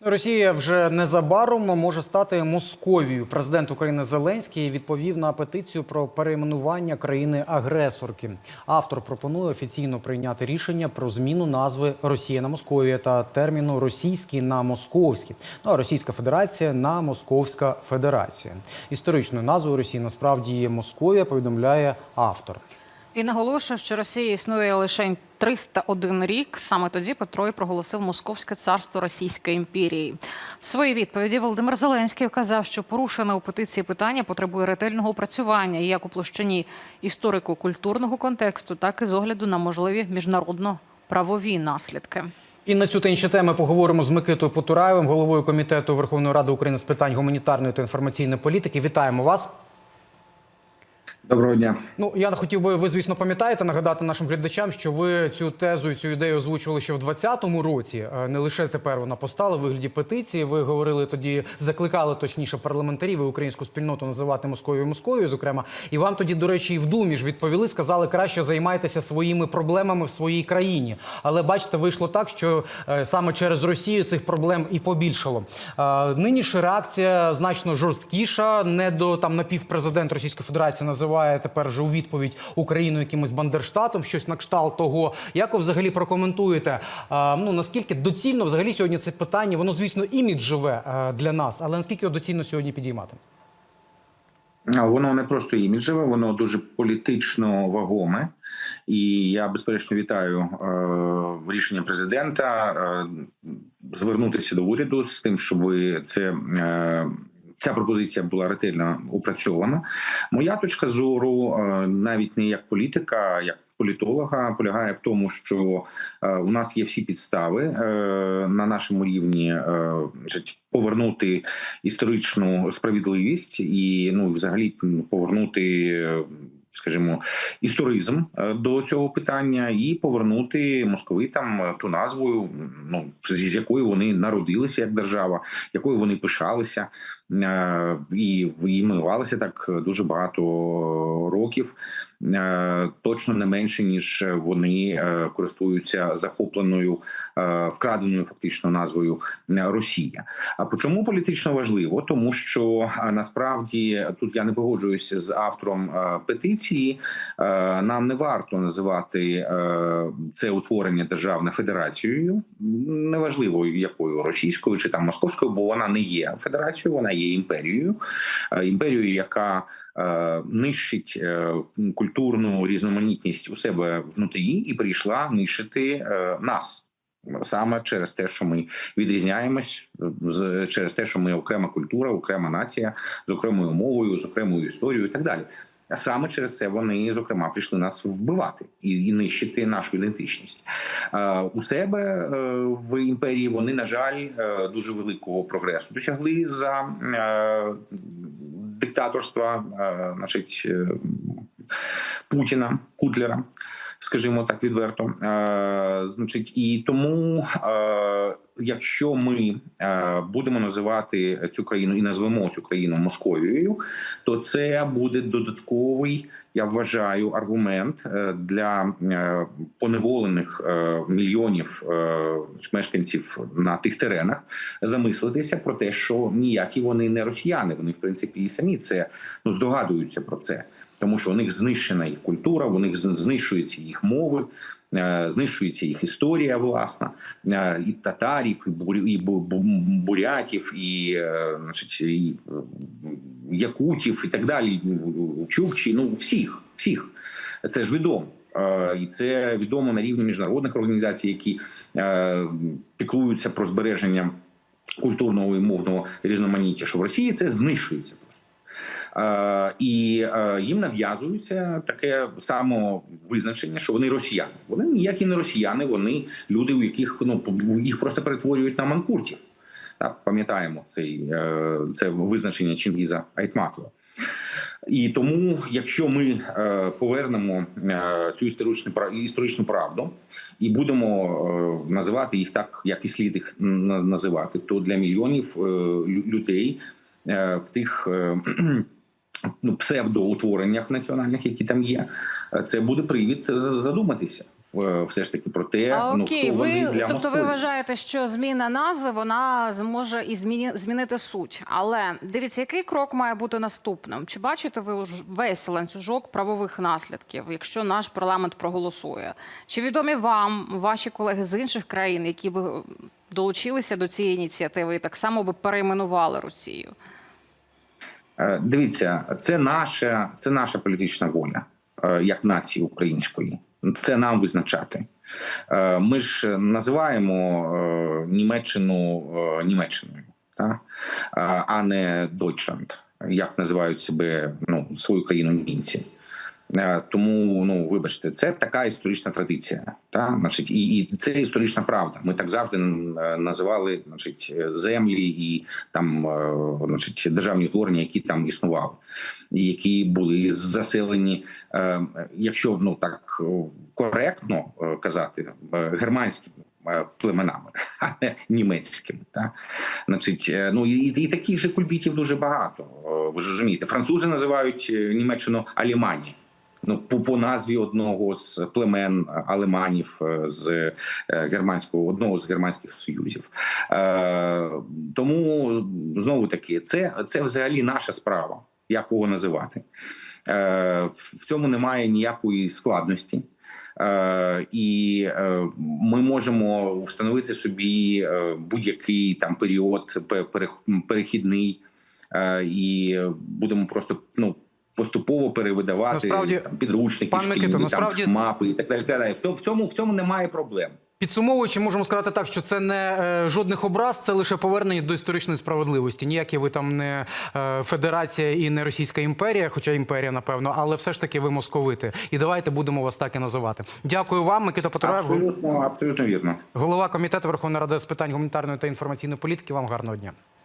Росія вже незабаром може стати Московією. Президент України Зеленський відповів на петицію про перейменування країни-агресорки. Автор пропонує офіційно прийняти рішення про зміну назви Росія на Московія та терміну російський на московський. Ну а Російська Федерація на Московська Федерація. Історичною назвою Росії насправді є Московія. Повідомляє автор. І наголошує, що Росія існує лише 301 рік. Саме тоді Петро і проголосив Московське царство Російської імперії. В своїй відповіді Володимир Зеленський вказав, що порушене у петиції питання потребує ретельного опрацювання як у площині історико-культурного контексту, так і з огляду на можливі міжнародно-правові наслідки. І на цю та інші теми поговоримо з Микитою Потураєвим, головою комітету Верховної Ради України з питань гуманітарної та інформаційної політики. Вітаємо вас. Доброго дня. Ну я хотів би, ви звісно пам'ятаєте, нагадати нашим глядачам, що ви цю тезу цю ідею озвучували ще в 2020 році. Е, Не лише тепер вона постала в вигляді петиції. Ви говорили тоді, закликали точніше парламентарів і українську спільноту називати Московію Московію, зокрема. І вам тоді, до речі, і в думі ж відповіли, сказали, краще займайтеся своїми проблемами в своїй країні. Але бачите, вийшло так, що е, саме через Росію цих проблем і побільшало. Е, Нині ж реакція значно жорсткіша. Не до там напівпрезидент Російської Федерації називає тепер вже у відповідь Україну якимось бандерштатом, щось на кшталт того. Як ви взагалі прокоментуєте? е, Ну наскільки доцільно взагалі сьогодні це питання? Воно звісно імідж живе е, для нас, але наскільки його доцільно сьогодні підіймати? Воно не просто іміджеве, воно дуже політично вагоме. І я безперечно вітаю е, рішення президента е, звернутися до уряду з тим, щоб це. Е, Ця пропозиція була ретельно опрацьована. Моя точка зору, е, навіть не як політика, а як політолога, полягає в тому, що е, у нас є всі підстави е, на нашому рівні повернути історичну справедливість і ну, взагалі повернути. Скажімо, історизм до цього питання і повернути московитам ту назву, ну з якою вони народилися як держава, якою вони пишалися і і так дуже багато років, е, точно не менше ніж вони е, користуються захопленою е, вкраденою фактично назвою е, Росія. А по чому політично важливо? Тому що насправді тут я не погоджуюся з автором е, петиції. Е, Нам не варто називати е, це утворення державною федерацією, неважливо якою російською чи там московською, бо вона не є федерацією, вона є імперією, Е, імперією, яка е, нищить е, культурну різноманітність у себе внутрі, і прийшла нищити нас. Саме через те, що ми відрізняємось, з через те, що ми окрема культура, окрема нація з окремою мовою, з окремою історією і так далі. А саме через це вони, зокрема, прийшли нас вбивати і, і нищити нашу ідентичність. Е, у себе е, в імперії вони, на жаль, е, дуже великого прогресу досягли за е, диктаторства, е, значить, е, Путіна, Кутлера. Скажімо так відверто, е, значить, і тому, е, якщо ми е, будемо називати цю країну і назвемо цю країну Московією, то це буде додатковий, я вважаю, аргумент для поневолених мільйонів мешканців на тих теренах замислитися про те, що ніякі вони не росіяни. Вони в принципі і самі це ну здогадуються про це. Тому що у них знищена їх культура, у них знищуються їх мови, е, знищується їх історія, власна е, і татарів, і бурятів, і, е, значить, і якутів, і так далі. Чукчі, ну всіх, всіх. Це ж відомо. І це відомо на рівні міжнародних організацій, які піклуються про збереження культурного і мовного різноманіття, що в Росії це знищується просто. Е, і е, їм нав'язується таке само визначення, що вони росіяни. Вони ніякі не росіяни, вони люди, у яких ну їх просто перетворюють на манкуртів. Пам'ятаємо цей е, це визначення Чингіза Айтматова. І тому, якщо ми повернемо цю історичну історичну правду і будемо називати їх так, як і слід їх називати, то для мільйонів людей в тих ну, псевдоутвореннях національних, які там є, це буде привід задуматися все ж таки про те, А, ну окей, хто ви для тобто ви вважаєте, що зміна назви вона зможе і зміні, змінити суть. Але дивіться, який крок має бути наступним? Чи бачите ви весь ланцюжок правових наслідків, якщо наш парламент проголосує? Чи відомі вам ваші колеги з інших країн, які би долучилися до цієї ініціативи і так само би перейменували Росію? Е, Дивіться, це наша, це наша політична воля е, як нації української. Це нам визначати. Е, Ми ж називаємо Німеччину Німеччиною, та? А не Deutschland, як називають себе ну, свою країну німці. Е, Тому, ну вибачте, це така історична традиція. Та? Значить, і, і це історична правда. Ми так завжди е, називали значить, землі і там е, значить, державні утворення, які там існували, які були заселені, е, якщо ну так е, коректно е, казати, е, германськими е, племенами, а не німецькими. Та? Значить, е, ну і, і таких же кульбітів дуже багато. Е, Ви ж розумієте, французи називають е, Німеччину Алімані. Ну, по, по назві одного з племен алеманів е, з е, германського одного з германських союзів. Е, тому знову таки, це, це взагалі наша справа, як кого називати. Е, в цьому немає ніякої складності. Е, і е, ми можемо встановити собі е, будь-який там період перехідний, е, і будемо просто ну. Поступово перевидавати Насправді, там, підручники, пан шкільні, Микито, там, насправді- мапи і так далі. так В цьому в цьому немає проблем. Підсумовуючи, можемо сказати так, що це не е, жодних образ, це лише повернення до історичної справедливості. Ніякі ви там не е, федерація і не Російська імперія, хоча імперія, напевно, але все ж таки ви московити. І давайте будемо вас так і називати. Дякую вам, Микита Потураєв, Абсолютно, абсолютно вірно. голова комітету Верховної Ради з питань гуманітарної та інформаційної політики. Вам гарного дня.